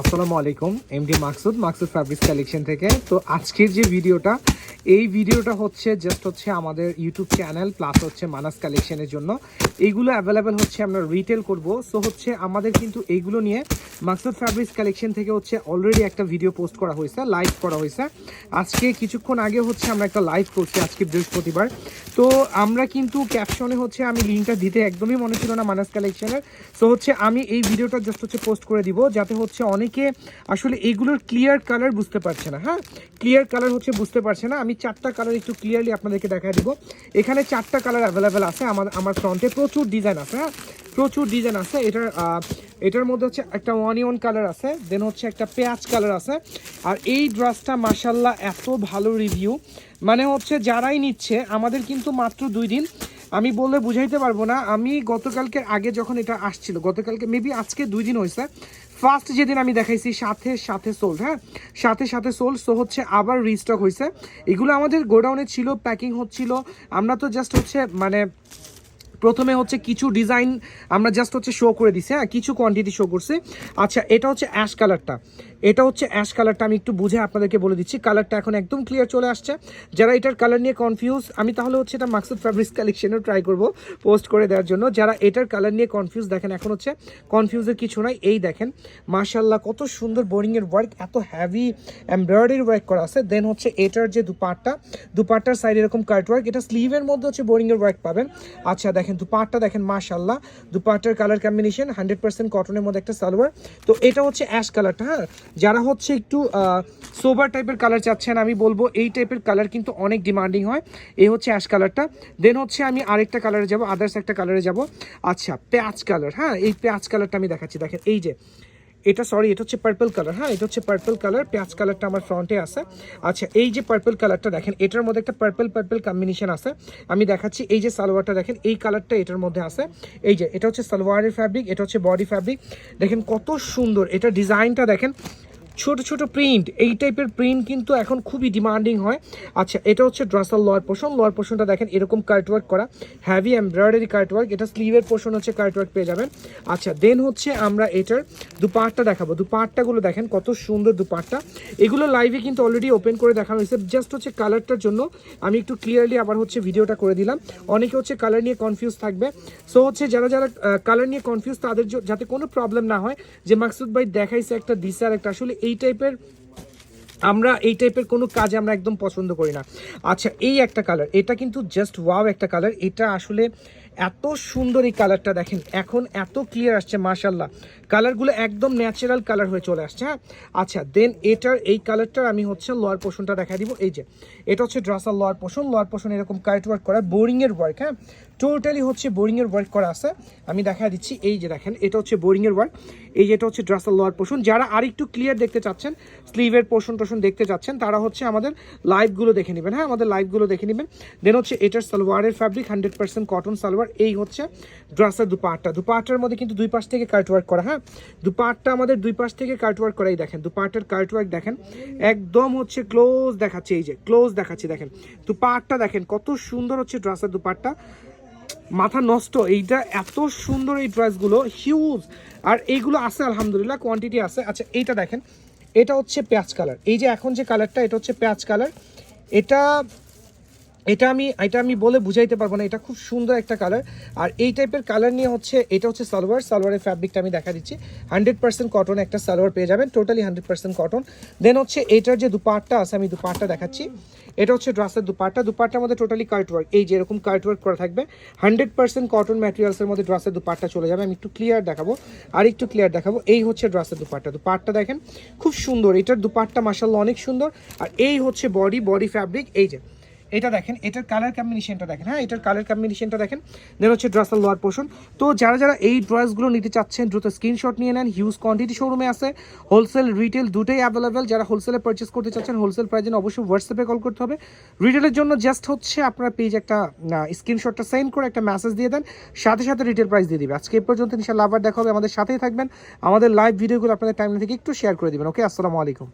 আসসালামু আলাইকুম MD Maksud Maksud fabrics collection থেকে। তো আজকের যে ভিডিওটা এই ভিডিওটা হচ্ছে জাস্ট হচ্ছে আমাদের ইউটিউব চ্যানেল প্লাস হচ্ছে মানাস কালেকশনের জন্য। এইগুলো অ্যাভেলেবেল হচ্ছে আমরা রিটেল করব। সো হচ্ছে আমাদের কিন্তু এইগুলো নিয়ে মাকসুদ ফ্যাব্রিক্স কালেকশন থেকে হচ্ছে অলরেডি একটা ভিডিও পোস্ট করা হয়েছে লাইভ করা হয়েছে। আজকে কিছুক্ষণ আগে হচ্ছে আমরা একটা লাইভ করছি আজকে বৃহস্পতিবার। তো আমরা কিন্তু ক্যাপশনে হচ্ছে আমি লিঙ্কটা দিতে একদমই মনে ছিল না মানাস কালেকশনের সো হচ্ছে আমি এই ভিডিওটা জাস্ট হচ্ছে পোস্ট করে দিব, যাতে হচ্ছে অনেকে আসলে এগুলোর ক্লিয়ার কালার বুঝতে পারছে না হ্যাঁ? ক্লিয়ার কালার হচ্ছে বুঝতে পারছে না। আমি চারটা কালার একটু ক্লিয়ারলি আপনাদেরকে দেখা দিব। এখানে চারটা কালার অ্যাভেলেবেল আছে আমার আমার ফ্রন্টে প্রচুর ডিজাইন আছে হ্যাঁ? প্রচুর ডিজাইন আছে। এটার এটার মধ্যে হচ্ছে একটা অনিয়ন কালার আছে দেন হচ্ছে একটা পেঁয়াজ কালার আছে। আর এই ড্রেসটা মাসাল্লাহ এত ভালো রিভিউ মানে হচ্ছে যারাই নিচ্ছে, আমাদের কিন্তু মাত্র দুই দিন আমি বললে বুঝাইতে পারব না। আমি গতকালকে আগে যখন এটা আসছিল, গতকালকে মেবি আজকে দুই দিন হয়েছে ফার্স্ট যেদিন আমি দেখাইছি সাথে সাথে সোল্ড হ্যাঁ? সাথে সাথে সোল্ড সো হচ্ছে আবার রিস্টক হয়েছে এগুলো আমাদের গোডাউনে ছিল প্যাকিং হচ্ছিল। আমরা তো জাস্ট হচ্ছে মানে প্রথমে হচ্ছে কিছু ডিজাইন আমরা জাস্ট হচ্ছে শো করে দিছি হ্যাঁ? কিছু কোয়ান্টিটি শো করছি। আচ্ছা এটা হচ্ছে অ্যাশ কালারটা এটা হচ্ছে অ্যাশ কালারটা আমি একটু বুঝে আপনাদেরকে বলে দিচ্ছি। কালারটা এখন একদম ক্লিয়ার চলে আসছে। যারা এটার কালার নিয়ে কনফিউজ আমি তাহলে হচ্ছে এটা মাকসুদ ফ্যাব্রিক্স কালেকশনও ট্রাই করব পোস্ট করে দেওয়ার জন্য। যারা এটার কালার নিয়ে কনফিউজ দেখেন এখন হচ্ছে কনফিউজের কিছু নাই। এই দেখেন মাশাল্লাহ কত সুন্দর বোরিংয়ের ওয়ার্ক এত হ্যাভি এমব্রয়ডারি ওয়ার্ক করা আছে। দেন হচ্ছে এটার যে দুপাটটা, দুপাট্টার সাইড এরকম কাট ওয়ার্ক এটা স্লিভের মধ্যে হচ্ছে বোরিংয়ের ওয়ার্ক পাবেন। আচ্ছা দেখেন দুপাটটা, দেখেন মাশাল্লাহ দুপাট্টার কালার কম্বিনেশন হান্ড্রেড পার্সেন্ট কটনের মধ্যে একটা সালোয়ার। তো এটা হচ্ছে অ্যাশ কালারটা হ্যাঁ? যারা হচ্ছে একটু সোবার টাইপের কালার চাচ্ছেন, আমি বলব এই টাইপের কালার কিন্তু অনেক ডিমান্ডিং হয়। এই হচ্ছে অ্যাশ কালারটা দেন হচ্ছে আমি আরেকটা কালারে যাব আদার্স একটা কালারে যাব। আচ্ছা পেঁয়াজ কালার হ্যাঁ এই পেঁয়াজ কালারটা আমি দেখাচ্ছি। দেখেন, এই যে এটা সরি এটা হচ্ছে পার্পল কালার হ্যাঁ এটা হচ্ছে পার্পল কালার পেঁয়াজ কালারটা আমার ফ্রন্টে আছে। আচ্ছা এই যে পার্পল কালারটা দেখেন, এটার মধ্যে একটা পার্পল পার্পল কম্বিনেশন আছে। আমি দেখাচ্ছি এই যে সালোয়ারটা দেখেন, এই কালারটা এটার মধ্যে আছে। এই যে, এটা হচ্ছে সালোয়ারের ফ্যাব্রিক এটা হচ্ছে বডি ফ্যাব্রিক দেখেন কত সুন্দর, এটা ডিজাইনটা দেখেন ছোট ছোট প্রিন্ট এই টাইপের প্রিন্ট কিন্তু এখন খুবই ডিমান্ডিং হয়। আচ্ছা এটা হচ্ছে ড্রাসাল লোয়ার পোর্শন লোয়ার পোর্শনটা দেখেন, এরকম কার্টওয়ার্ক করা। হ্যাভি এমব্রয়ডারি কার্টওয়ার্ক এটা স্লিভের পোর্শন হচ্ছে কার্টওয়ার্ক পেয়ে যাবেন। আচ্ছা দেন হচ্ছে আমরা এটার দুপাটটা দেখাবো। দুপাট্টাগুলো দেখেন, কত সুন্দর দুপাট্টা। এগুলো লাইভে কিন্তু অলরেডি ওপেন করে দেখানো হয়েছে। জাস্ট হচ্ছে কালারটার জন্য আমি একটু ক্লিয়ারলি আবার হচ্ছে ভিডিওটা করে দিলাম। অনেকে হচ্ছে কালার নিয়ে কনফিউজ থাকবে। সো হচ্ছে যারা যারা কালার নিয়ে কনফিউজ তাদের যাতে কোনো প্রবলেম না হয়, যে মাকসুদ ভাই দেখাইছে একটা, দিছে আর একটা আসলে এই টাইপের আমরা এই টাইপের কোনো কাজ আমরা একদম পছন্দ করি না। আচ্ছা এই একটা কালার এটা কিন্তু জাস্ট ওয়াও একটা কালার এটা আসলে এত সুন্দর এই কালারটা দেখেন, এখন এত ক্লিয়ার আসছে মাশাল্লাহ কালারগুলো একদম ন্যাচারাল কালার হয়ে চলে আসছে হ্যাঁ? আচ্ছা দেন এটার, এই কালারটার আমি হচ্ছে লোয়ার পোর্শনটা দেখা দিব। এই যে, এটা হচ্ছে ড্রাসার লোয়ার পোর্শন লোয়ার পোর্শন এরকম কার্ট ওয়ার্ক করা বোরিংয়ের ওয়ার্ক হ্যাঁ? টোটালি হচ্ছে বোরিংয়ের ওয়ার্ক করা আছে। আমি দেখা দিচ্ছি, এই যে দেখেন, এটা হচ্ছে বোরিংয়ের ওয়ার্ক এই যেটা হচ্ছে ড্রাসার লোয়ার পোর্শন যারা আরেকটু ক্লিয়ার দেখতে চাচ্ছেন স্লিভের পোর্শন টোশন দেখতে চাচ্ছেন, তারা হচ্ছে আমাদের লাইভগুলো দেখে নেবেন হ্যাঁ? আমাদের লাইভগুলো দেখে নেবেন। দেন হচ্ছে এটার সালোয়ারের fabric hundred percent cotton salwar. এই হচ্ছে ড্রাসের দুপাটটা। দুপাটটার মধ্যে কিন্তু দুই পাশ থেকে কার্ট ওয়ার্ক করা হ্যাঁ? দুপাটটা আমাদের দুই পাশ থেকে কার্ট ওয়ার্ক করাই দেখেন। দুপাটটার কার্ট ওয়ার্ক দেখেন, একদম হচ্ছে ক্লোজ দেখাচ্ছে, এই যে ক্লোজ দেখাচ্ছে দেখেন। দুপাটটা দেখেন, কত সুন্দর হচ্ছে ড্রাসের দুপাটটা। মাথা নষ্ট, এইটা এত সুন্দর এই ড্রেসগুলো হিউজ আর এইগুলো আছে, আলহামদুলিল্লাহ কোয়ান্টিটি আছে। আচ্ছা এইটা দেখেন, এটা হচ্ছে পেঁয়াজ কালার এই যে এখন যে কালারটা এটা হচ্ছে পেঁয়াজ কালার এটা এটা আমি এটা আমি বলে বুঝাইতে পারব না, এটা খুব সুন্দর একটা কালার আর এই টাইপের কালার নিয়ে হচ্ছে, এটা হচ্ছে সালোয়ার, সালোয়ারের ফ্যাব্রিকটা আমি দেখা দিচ্ছি। হান্ড্রেড পার্সেন্ট কটন একটা সালোয়ার পেয়ে যাবেন totally hundred percent cotton then হচ্ছে এটার যে দুপাটটা আছে, আমি দুপাটটা দেখাচ্ছি। এটা হচ্ছে ড্রাসের দুপাট্টা, দুপাট্টার মধ্যে টোটালি কার্ট ওয়ার্ক এই যে এরকম কার্ট ওয়ার্ক করা থাকবে হান্ড্রেড পার্সেন্ট কটন ম্যাটেরিয়ালসের মধ্যে ড্রাসের দুপাট্টা চলে যাবে। আমি একটু ক্লিয়ার দেখাবো, আর একটু ক্লিয়ার দেখাবো। এই হচ্ছে ড্রাসের দুপাট্টা দুপাট্টা দেখেন, খুব সুন্দর। এটার দুপাট্টা মাসাল্লাহ অনেক সুন্দর। আর এই হচ্ছে বডি বডি ফ্যাব্রিক এই যে এটা দেখেন, এটার কালার কম্বিনেশনটা দেখেন হ্যাঁ এটার কালার কম্বিনেশনটা দেখেন। দেন হচ্ছে ড্রেসের লোয়ার পোর্শন তো যারা যারা এই ড্রেসগুলো নিতে চাচ্ছেন, দ্রুত স্ক্রিনশট নিয়ে নেন। হিউজ কোয়ান্টিটি শোরুমে আছে। হোলসেল রিটেল দুটোই অ্যাভেলেবেল যারা হোলসেলে পারচেস করতে চাচ্ছেন হোলসেল প্রাইজে অবশ্যই হোয়াটসঅ্যাপে কল করতে হবে। রিটেলের জন্য জাস্ট হচ্ছে আপনার পেজ একটা স্ক্রিনশটটা সেন্ড করে একটা মেসেজ দিয়ে দেন। সাথে সাথে রিটেল প্রাইস দিয়ে দিবে। আজকে এই পর্যন্ত ইনশাল্লাহ আবার দেখা হবে। আমাদের সাথেই থাকবেন। আমাদের লাইভ ভিডিওগুলো আপনাদের টাইম থেকে একটু শেয়ার করে দিবেন। ওকে আসসালামু আলাইকুম।